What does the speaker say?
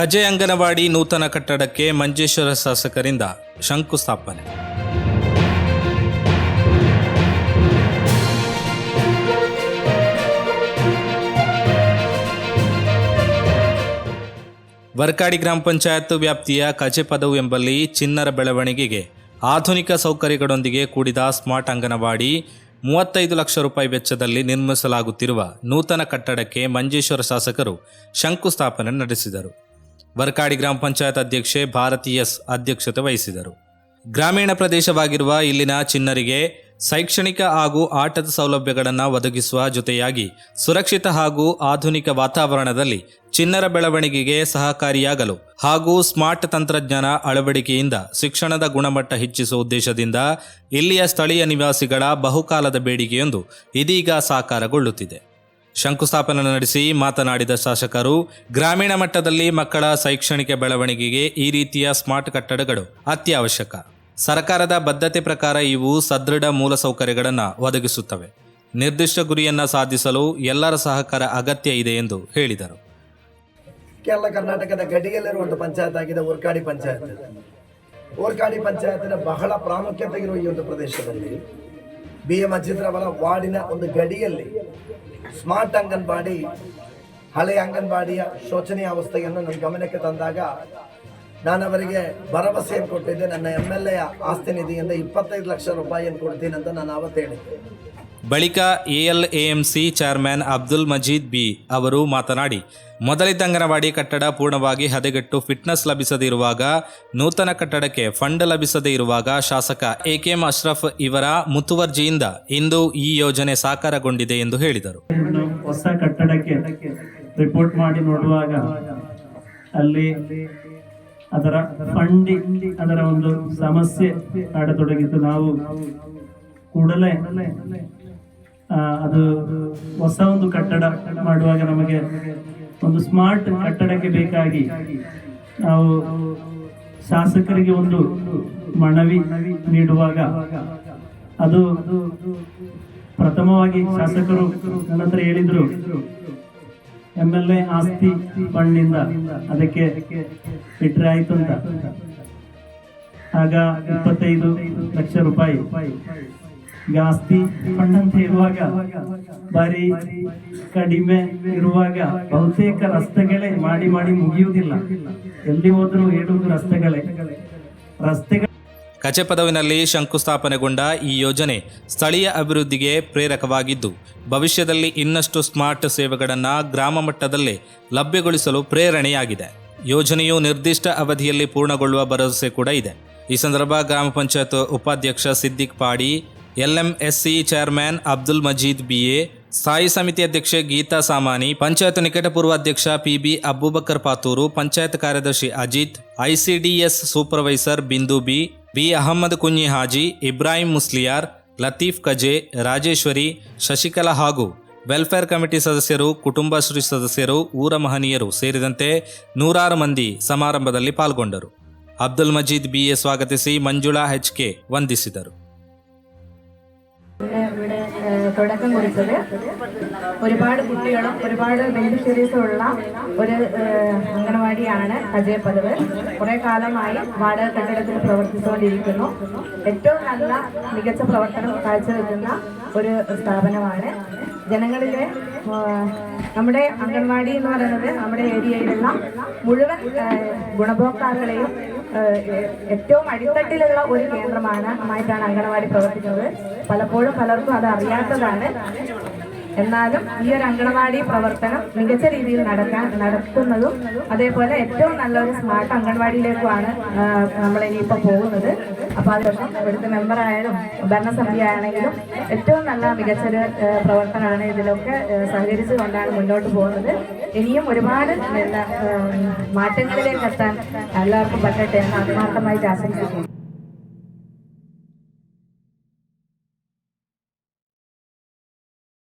ಕಜೆ ಅಂಗನವಾಡಿ ನೂತನ ಕಟ್ಟಡಕ್ಕೆ ಮಂಜೇಶ್ವರ ಶಾಸಕರಿಂದ ಶಂಕುಸ್ಥಾಪನೆ. ವರ್ಕಾಡಿ ಗ್ರಾಮ ಪಂಚಾಯತ್ ವ್ಯಾಪ್ತಿಯ ಕಜೆ ಪದವು ಎಂಬಲ್ಲಿ ಚಿನ್ನರ ಬೆಳವಣಿಗೆಗೆ ಆಧುನಿಕ ಸೌಕರ್ಯಗಳೊಂದಿಗೆ ಕೂಡಿದ ಸ್ಮಾರ್ಟ್ ಅಂಗನವಾಡಿ ಮೂವತ್ತೈದು ಲಕ್ಷ ರೂಪಾಯಿ ವೆಚ್ಚದಲ್ಲಿ ನಿರ್ಮಿಸಲಾಗುತ್ತಿರುವ ನೂತನ ಕಟ್ಟಡಕ್ಕೆ ಮಂಜೇಶ್ವರ ಶಾಸಕರು ಶಂಕುಸ್ಥಾಪನೆ ನಡೆಸಿದರು. ವರ್ಕಾಡಿ ಗ್ರಾಮ ಪಂಚಾಯತ್ ಅಧ್ಯಕ್ಷೆ ಭಾರತಿ ಎಸ್ ಅಧ್ಯಕ್ಷತೆ ವಹಿಸಿದರು. ಗ್ರಾಮೀಣ ಪ್ರದೇಶವಾಗಿರುವ ಇಲ್ಲಿನ ಚಿನ್ನರಿಗೆ ಶೈಕ್ಷಣಿಕ ಹಾಗೂ ಆಟದ ಸೌಲಭ್ಯಗಳನ್ನು ಒದಗಿಸುವ ಜೊತೆಯಾಗಿ ಸುರಕ್ಷಿತ ಹಾಗೂ ಆಧುನಿಕ ವಾತಾವರಣದಲ್ಲಿ ಚಿನ್ನರ ಬೆಳವಣಿಗೆಗೆ ಸಹಕಾರಿಯಾಗಲು ಹಾಗೂ ಸ್ಮಾರ್ಟ್ ತಂತ್ರಜ್ಞಾನ ಅಳವಡಿಕೆಯಿಂದ ಶಿಕ್ಷಣದ ಗುಣಮಟ್ಟ ಹೆಚ್ಚಿಸುವ ಉದ್ದೇಶದಿಂದ ಇಲ್ಲಿಯ ಸ್ಥಳೀಯ ನಿವಾಸಿಗಳ ಬಹುಕಾಲದ ಬೇಡಿಕೆಯೊಂದು ಇದೀಗ ಸಾಕಾರಗೊಳ್ಳುತ್ತಿದೆ. ಶಂಕುಸ್ಥಾಪನೆ ನಡೆಸಿ ಮಾತನಾಡಿದ ಶಾಸಕರು, ಗ್ರಾಮೀಣ ಮಟ್ಟದಲ್ಲಿ ಮಕ್ಕಳ ಶೈಕ್ಷಣಿಕ ಬೆಳವಣಿಗೆಗೆ ಈ ರೀತಿಯ ಸ್ಮಾರ್ಟ್ ಕಟ್ಟಡಗಳು ಅತ್ಯವಶ್ಯಕ. ಸರ್ಕಾರದ ಬದ್ಧತೆ ಪ್ರಕಾರ ಇವು ಸದೃಢ ಮೂಲಸೌಕರ್ಯಗಳನ್ನು ಒದಗಿಸುತ್ತವೆ. ನಿರ್ದಿಷ್ಟ ಗುರಿಯನ್ನು ಸಾಧಿಸಲು ಎಲ್ಲರ ಸಹಕಾರ ಅಗತ್ಯ ಇದೆ ಎಂದು ಹೇಳಿದರು. ಕೇರಳ ಕರ್ನಾಟಕದ ಗಡಿಯಲ್ಲಿರುವ ಒಂದು ಪಂಚಾಯತ್ ಆಗಿದೆ ಊರ್ಕಾಡಿ ಪಂಚಾಯತ್. ಊರ್ಕಾಡಿ ಪಂಚಾಯತ್ನ ಬಹಳ ಪ್ರಾಮುಖ್ಯತೆ ಇರುವ ಈ ಒಂದು ಪ್ರದೇಶದಲ್ಲಿ ಬಿ ಎಂ ಅಜಿತ್ರವರ ವಾರ್ಡಿನ ಒಂದು ಗಡಿಯಲ್ಲಿ ಸ್ಮಾರ್ಟ್ ಅಂಗನವಾಡಿ ಹಳೆಯ ಅಂಗನವಾಡಿಯ ಶೋಚನೀಯ ಅವಸ್ಥೆಯನ್ನು ನನ್ನ ಗಮನಕ್ಕೆ ತಂದಾಗ ನಾನು ಅವರಿಗೆ ಭರವಸೆಯನ್ನು ಕೊಟ್ಟಿದ್ದೆ. ನನ್ನ ಎಂ ಎಲ್ ಎ ಆಸ್ತಿ ನಿಧಿಯಿಂದ ಇಪ್ಪತ್ತೈದು ಲಕ್ಷ ರೂಪಾಯಿಯನ್ನು ಕೊಡ್ತೀನಿ ಅಂತ ನಾನು ಅವತ್ತು ಹೇಳಿದ್ದೆ. ಬಳಿಕ ALAMC chairman Abdul Majeed B ಅವರು ಮಾತನಾಡಿ, ಮೊದಲಿದ್ದ ಅಂಗನವಾಡಿ ಕಟ್ಟಡ ಪೂರ್ಣವಾಗಿ ಹದಗೆಟ್ಟು ಫಿಟ್ನೆಸ್ ಲಭಿಸದೇ ಇರುವಾಗ ನೂತನ ಕಟ್ಟಡಕ್ಕೆ ಫಂಡ್ ಲಭಿಸದೇ ಇರುವಾಗ ಶಾಸಕ ಎಕೆಎಂ ಅಶ್ರಫ್ ಇವರ ಮುತುವರ್ಜಿಯಿಂದ ಇಂದು ಈ ಯೋಜನೆ ಸಾಕಾರಗೊಂಡಿದೆ ಎಂದು ಹೇಳಿದರು. ಹೊಸ ಕಟ್ಟಡಕ್ಕೆ ರಿಪೋರ್ಟ್ ಮಾಡಿ ನೋಡುವಾಗ ಅಲ್ಲಿ ಅದರ ಫಂಡಿಂಗ್ ಅದರ ಒಂದು ಸಮಸ್ಯೆ ಕಾಡತೊಡಗಿತ್ತು ನಾವು ಕೂಡಲೇ ಅದು ಹೊಸ ಒಂದು ಕಟ್ಟಡ ಮಾಡುವಾಗ ನಮಗೆ ಒಂದು ಸ್ಮಾರ್ಟ್ ಕಟ್ಟಡಕ್ಕೆ ಬೇಕಾಗಿ ನಾವು ಶಾಸಕರಿಗೆ ಒಂದು ಮನವಿ ನೀಡುವಾಗ ಅದು ಪ್ರಥಮವಾಗಿ ಶಾಸಕರು ನನ್ನ ಹತ್ರ ಹೇಳಿದ್ರು, ಎಂ ಎಲ್ ಎ ಆಸ್ತಿ ಫಂಡ್ನಿಂದ ಅದಕ್ಕೆ ಬಿಟ್ರೆ ಆಯ್ತು ಅಂತ ಆಗ ಇಪ್ಪತ್ತೈದು ಲಕ್ಷ ರೂಪಾಯಿ ಈಗ ಆಸ್ತಿ ಇರುವಾಗ, ಬಾರಿ ಕಡಿಮೆ ಇರುವಾಗ ಬಹುತೇಕ ರಸ್ತೆಗಳೇ ಮಾಡಿ ಮಾಡಿ ಮುಗಿಯುವುದಿಲ್ಲ. ಎಲ್ಲಿ ಹೋದ್ರು ಹೇಳುವುದು ರಸ್ತೆಗಳೇ. ರಸ್ತೆಗಳ ಕಚೆ ಪದವಿನಲ್ಲಿ ಶಂಕುಸ್ಥಾಪನೆಗೊಂಡ ಈ ಯೋಜನೆ ಸ್ಥಳೀಯ ಅಭಿವೃದ್ಧಿಗೆ ಪ್ರೇರಕವಾಗಿದ್ದು, ಭವಿಷ್ಯದಲ್ಲಿ ಇನ್ನಷ್ಟು ಸ್ಮಾರ್ಟ್ ಸೇವೆಗಳನ್ನು ಗ್ರಾಮ ಮಟ್ಟದಲ್ಲಿ ಲಭ್ಯಗೊಳಿಸಲು ಪ್ರೇರಣೆಯಾಗಿದೆ. ಯೋಜನೆಯು ನಿರ್ದಿಷ್ಟ ಅವಧಿಯಲ್ಲಿ ಪೂರ್ಣಗೊಳ್ಳುವ ಭರವಸೆ ಕೂಡ ಇದೆ. ಈ ಸಂದರ್ಭ ಗ್ರಾಮ ಪಂಚಾಯತ್ ಉಪಾಧ್ಯಕ್ಷ Siddiq Padi LMSC chairman Abdul Majeed B A, ಸ್ಥಾಯಿ ಸಮಿತಿ ಅಧ್ಯಕ್ಷೆ ಗೀತಾ ಸಾಮಾನಿ, ಪಂಚಾಯತ್ ನಿಕಟಪೂರ್ವ ಅಧ್ಯಕ್ಷ ಪಿಬಿ ಅಬ್ಬುಬಕರ್ ಪಾತೂರು, ಪಂಚಾಯತ್ ಕಾರ್ಯದರ್ಶಿ Ajith ICDS supervisor Bindu B B Ahmed Kunhi Haji, Ibrahim Musliyar, Latheef Kaje, Rajeshwari, Shashikala ಹಾಗೂ ವೆಲ್ಫೇರ್ ಕಮಿಟಿ ಸದಸ್ಯರು, ಕುಟುಂಬಶ್ರೀ ಸದಸ್ಯರು, ಊರ ಮಹನೀಯರು ಸೇರಿದಂತೆ ನೂರಾರು ಮಂದಿ ಸಮಾರಂಭದಲ್ಲಿ ಪಾಲ್ಗೊಂಡರು. ಅಬ್ದುಲ್ ಮಜೀದ್ ಬಿಎ ಸ್ವಾಗತಿಸಿ ಮಂಜುಳಾ ಹೆಚ್ಕೆ ವಂದಿಸಿದರು. ഇവിടെ തുടക്കം കുറിച്ചത്. ഒരുപാട് കുട്ടികളും ഒരുപാട് ബെനിഫിഷ്യറീസും ഉള്ള ഒരു അംഗനവാടിയാണ് അജയ പദവ് കുറെ കാലമായി വാടക കെട്ടിടത്തിൽ പ്രവർത്തിച്ചുകൊണ്ടിരിക്കുന്നു. ഏറ്റവും നല്ല മികച്ച പ്രവർത്തനം കാഴ്ചവെക്കുന്ന ഒരു സ്ഥാപനമാണ് ജനങ്ങളിലെ നമ്മുടെ അംഗൻവാടി എന്ന് പറയുന്നത് നമ്മുടെ ഏരിയയിലുള്ള മുഴുവൻ ഗുണഭോക്താക്കളെയും ഏറ്റവും അടിത്തട്ടിലുള്ള ഒരു കേന്ദ്രമാണ് ആയിട്ടാണ് അംഗൻവാടി പ്രവർത്തിക്കുന്നത്. പലപ്പോഴും പലർക്കും അത് അറിയാത്തതാണ്. എന്നാലും ഈ ഒരു അംഗനവാടി പ്രവർത്തനം മികച്ച രീതിയിൽ നടക്കാൻ നടത്തുന്നതും അതേപോലെ ഏറ്റവും നല്ലൊരു സ്മാർട്ട് അംഗൻവാടിയിലേക്കുമാണ് നമ്മൾ ഇനിയിപ്പോൾ പോകുന്നത്. അപ്പോൾ അതിലൊക്കെ ഇവിടുത്തെ മെമ്പറായാലും ഭരണസമിതി ആണെങ്കിലും ഏറ്റവും നല്ല മികച്ചൊരു പ്രവർത്തനമാണ് ഇതിലൊക്കെ സഹകരിച്ചു കൊണ്ടാണ് മുന്നോട്ട് പോകുന്നത്. ഇനിയും ഒരുപാട് മാറ്റങ്ങളിലേക്ക് എത്താൻ എല്ലാവർക്കും പറ്റട്ടെ എന്ന് ആത്മാർത്ഥമായിട്ട് ആശംസിക്കുന്നു.